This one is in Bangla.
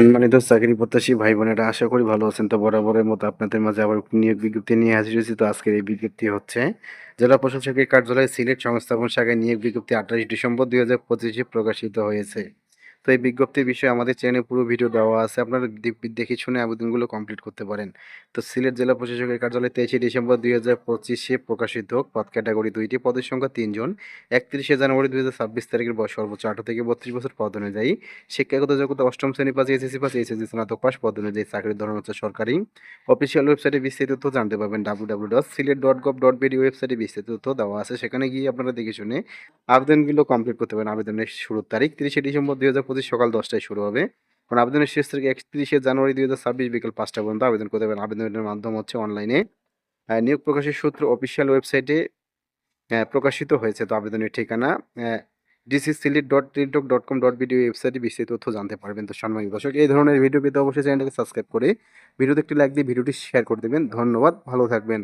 সম্মানিত চাকরি প্রত্যাশী ভাই বোনেরা, আশা করি ভালো আছেন। তো বরাবরের মতো আপনাদের মাঝে আবার নিয়োগ বিজ্ঞপ্তি নিয়ে হাজির হয়েছি। তো আজকের এই বিজ্ঞপ্তি হচ্ছে, জেলা প্রশাসকের কার্যালয় সিলেট সংস্থাপন শাখায় নিয়োগ বিজ্ঞপ্তি আঠাশ ডিসেম্বর দুই পঁচিশে প্রকাশিত হয়েছে। তো এই বিজ্ঞপ্তির বিষয়ে আমাদের চ্যানেলে পুরো ভিডিও দেওয়া আছে। আপনারা দেখে শুনে আবেদনগুলো কমপ্লিট করতে পারেন। তো সিলেট জেলা প্রশাসকের কার্যালয় তেইশে ডিসেম্বর দুই হাজার পঁচিশে প্রকাশিত পদ ক্যাটাগরি দুইটি। পদের সংখ্যা তিনজন। একত্রিশে জানুয়ারি দুই হাজার ছাব্বিশ তারিখের বয়স সর্বোচ্চ আঠারো থেকে বত্রিশ বছর পদ অনুযায়ী। শিক্ষাগত যোগ্যতা অষ্টম শ্রেণি পাস, এসএসসি পাস এইচএসসি স্নাতক পাস, পদ অনুযায়ী চাকরির ধরন হচ্ছে সরকারি। অফিসিয়াল ওয়েবসাইটে বিস্তারিত তথ্য জানতে পারবেন W W dot Sylhet dot gov dot BD ওয়েবসাইটে বিস্তারিত তথ্য দেওয়া আছে। সেখানে গিয়ে আপনারা দেখে শুনে আবেদনগুলো কমপ্লিট করতে পারেন। আবেদনের শুরুর তারিখ তিরিশে ডিসেম্বর দুই হাজার পঁচিশ সকাল দশটায় শুরু হবে। কারণ আবেদনের শেষ তারিখ একত্রিশে জানুয়ারি দুই হাজার ছাব্বিশ বিকেল পাঁচটা পর্যন্ত আবেদন করতে পারেন। আবেদনের মাধ্যম হচ্ছে অনলাইনে নিয়োগ প্রকাশের সূত্র অফিসিয়াল ওয়েবসাইটে প্রকাশিত হয়েছে। তো আবেদনের ঠিকানা DC Sylhet dot TikTok dot com dot video ওয়েবসাইটে বিস্তারিত তথ্য জানতে পারবেন। তো সম্মানিত দর্শক, এই ধরনের ভিডিও পেতে অবশ্যই চ্যানেলটাকে সাবস্ক্রাইব করে ভিডিওতে একটি লাইক দিয়ে ভিডিওটি শেয়ার করে দেবেন। ধন্যবাদ, ভালো থাকবেন।